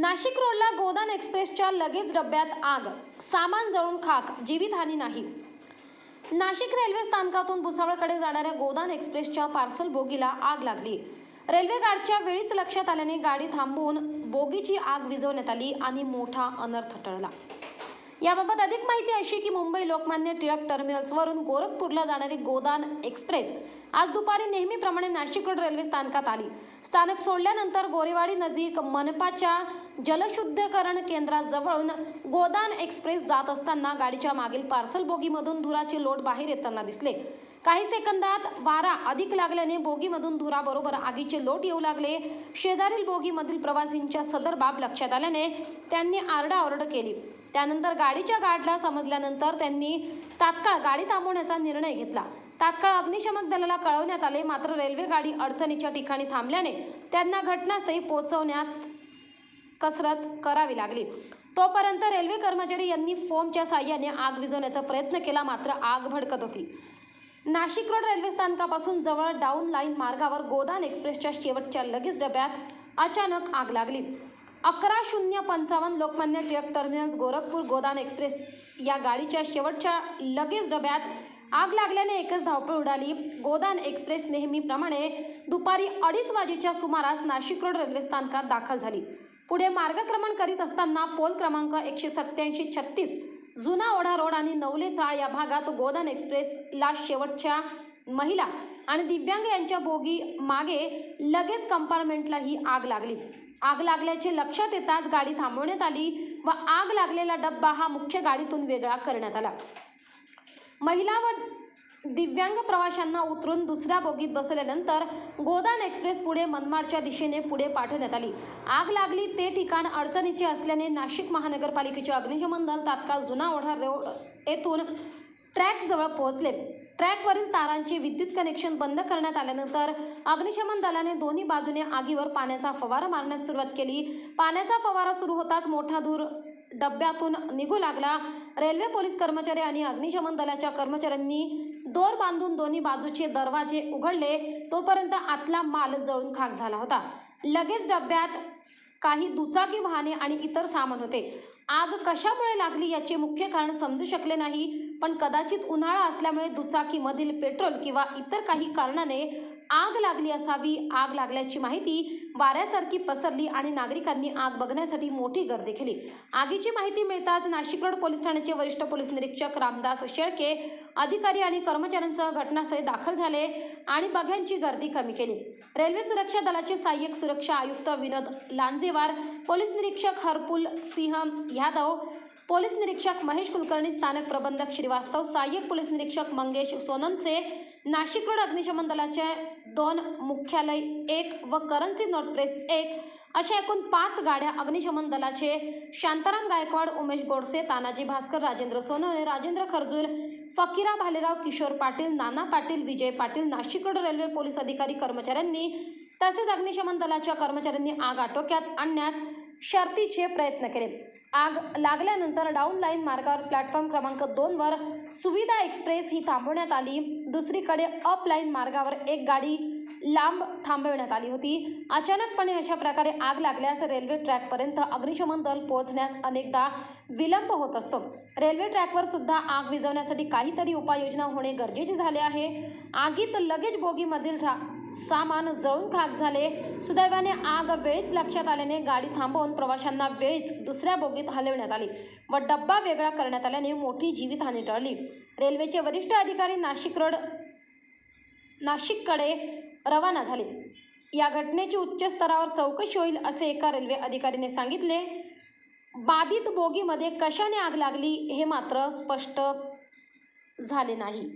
नाशिक रोडला गोदान एक्सप्रेसच्या लगेच डब्यात आग. सामान जळून खाक. जीवितहानी नाही. नाशिक रेल्वे स्थानकातून भुसावळकडे जाणाऱ्या गोदान एक्सप्रेसच्या पार्सल बोगीला आग लागली. रेल्वे गाडच्या वेळीच लक्षात आल्याने गाडी थांबवून बोगीची आग विझवण्यात आली आणि मोठा अनर्थ टळला. याबाबत अधिक माहिती अशी की मुंबई लोकमान्य टिळक टर्मिनल्सवरून गोरखपूरला जाणारी गोदान एक्सप्रेस आज दुपारी नेहमीप्रमाणे नाशिक रोड रेल्वे स्थानकात आली. स्थानक सोडल्यानंतर गोरेवाडी नजीक मनपाच्या जलशुद्धीकरण केंद्राजवळून गोदान एक्सप्रेस जात असताना गाडीच्या मागील पार्सल बोगीमधून धुराचे लोट बाहेर येताना दिसले. काही सेकंदात वारा अधिक लागल्याने बोगीमधून धुराबरोबर आगीचे लोट येऊ लागले. शेजारील बोगीमधील प्रवासींच्या सदर बाब लक्षात आल्याने त्यांनी आरडाओरड केली. त्यानंतर गाडीच्या गाडला समजल्यानंतर त्यांनी तात्काळ गाडी थांबवण्याचा निर्णय घेतला. तात्काळ अग्निशमक दलाला कळवण्यात आले. मात्र रेल्वे गाडी अडचणीच्या ठिकाणी थांबल्याने त्यांना घटनास्थळी पोहोचवण्यात कसरत करावी लागली. तोपर्यंत रेल्वे कर्मचारी यांनी फोमच्या साह्याने आग विझवण्याचा प्रयत्न केला. मात्र आग भडकत होती. नाशिक रोड रेल्वे स्थानकापासून जवळ डाऊन लाईन मार्गावर गोदान एक्सप्रेसच्या शेवटच्या लगेच डब्यात अचानक आग लागली. अकरा शून्य पंचावन्न लोकमान्य टिळक टर्मिनल्स गोरखपूर गोदान एक्सप्रेस या गाडीच्या शेवटच्या लगेच डब्यात आग लागल्याने एकच धावपळ उडाली. गोदान एक्सप्रेस नेहमीप्रमाणे दुपारी अडीच वाजेच्या सुमारास नाशिक रोड रेल्वे स्थानकात दाखल झाली. पुढे मार्गक्रमण करीत असताना पोल क्रमांक एकशे सत्त्याऐंशी छत्तीस जुना ओढा रोड आणि नवले चाळ या भागात गोदान एक्सप्रेसला शेवटच्या महिला आणि दिव्यांग यांच्या बोगी मागे लगेच कंपार्टमेंटला ही आग लागली. आग लागल्याचे लक्षात येताच गाडी थांबवण्यात आली व आग लागलेला डब्बा हा मुख्य गाडीतून वेगळा करण्यात आला. महिला व दिव्यांग प्रवाशांना उतरून दुसऱ्या बोगीत बसवल्यानंतर गोदान एक्सप्रेस पुढे मनमाडच्या दिशेने पुढे पाठवण्यात आली. आग लागली ते ठिकाण अडचणीचे असल्याने नाशिक महानगरपालिकेचे अग्निशमन दल तात्काळ जुना ओढा रोड येथून ट्रॅकजवळ पोहोचले. ट्रॅकवरील तारांचे विद्युत कनेक्शन बंद करण्यात आल्यानंतर अग्निशमन दलाने दोन्ही बाजूने आगीवर पाण्याचा फवारा मारण्यास सुरुवात केली. पाण्याचा फवारा सुरू होताच मोठा धूर डब्यातून निघू लागला. रेल्वे पोलीस कर्मचारी आणि अग्निशमन दलाच्या कर्मचाऱ्यांनी दोर बांधून दोन्ही बाजूचे दरवाजे उघडले. तोपर्यंत आतला माल जळून खाक झाला होता. लगेच डब्यात काही दुचाकी वाहने आणि इतर सामान होते. आग कशामुळे लागली याचे मुख्य कारण समजू शकले नाही पण कदाचित उन्हाळा असल्यामुळे दुचाकीमधील पेट्रोल किंवा इतर काही कारणाने आग लागली असावी. आग लागल्याची माहिती वाऱ्यासारखी पसरली आणि नागरिकांनी आग बघण्यासाठी मोठी गर्दी केली. आगीची माहिती मिळताच नाशिक रोड पोलीस ठाण्याचे वरिष्ठ पोलीस निरीक्षक रामदास शेळके अधिकारी आणि कर्मचाऱ्यांसह घटनास्थळी दाखल झाले आणि बघ्यांची गर्दी कमी केली. रेल्वे सुरक्षा दलाचे सहाय्यक सुरक्षा आयुक्त विनोद लांजेवार पोलीस निरीक्षक हरपुल सिंह यादव पोलीस निरीक्षक महेश कुलकर्णी स्थानक प्रबंधक श्रीवास्तव सहाय्यक पोलीस निरीक्षक मंगेश सोननसे नाशिक रोड अग्निशमन दलाचे दोन मुख्यालय एक व करन्सी नोट प्रेस एक अशा एकूण पाच गाड्या अग्निशमन दलाचे Shantaram Gaikwad Umesh Godse Tanaji Bhaskar Rajendra Sonawane Rajendra Kharjul Fakira Bhalerao Kishor Patil Nana Patil Vijay Patil Nashik road railway police अधिकारी कर्मचाऱ्यांनी तसेच अग्निशमन दलाच्या कर्मचाऱ्यांनी आग आटोक्यात आणण्यास शर्तीचे प्रयत्न केले. आग लागल्यानंतर डाऊन लाईन मार्गावर प्लॅटफॉर्म क्रमांक दोनवर सुविधा एक्सप्रेस ही थांबवण्यात आली. दुसरीकडे अप लाईन मार्गावर एक गाडी लांब थांबवण्यात आली होती. अचानकपणे अशा प्रकारे आग लागल्यास रेल्वे ट्रॅकपर्यंत अग्निशमन दल पोहोचण्यास अनेकदा विलंब होत असतो. रेल्वे ट्रॅकवर सुद्धा आग विझवण्यासाठी काहीतरी उपाययोजना होणे गरजेचे झाले आहे. आगीत लगेच बोगीमधील रा सामान जळून खाक झाले. सुदैवाने आग वेळीच लक्षात आल्याने गाडी थांबवून प्रवाशांना वेळीच दुसऱ्या बोगीत हलवण्यात आली व डब्बा वेगळा करण्यात आल्याने मोठी जीवितहानी टळली. रेल्वेचे वरिष्ठ अधिकारी नाशिक रोड नाशिककडे रवाना झाले. या घटनेची उच्च स्तरावर चौकशी होईल असे एका रेल्वे अधिकारीने सांगितले. बाधित बोगीमध्ये कशाने आग लागली हे मात्र स्पष्ट झाले नाही.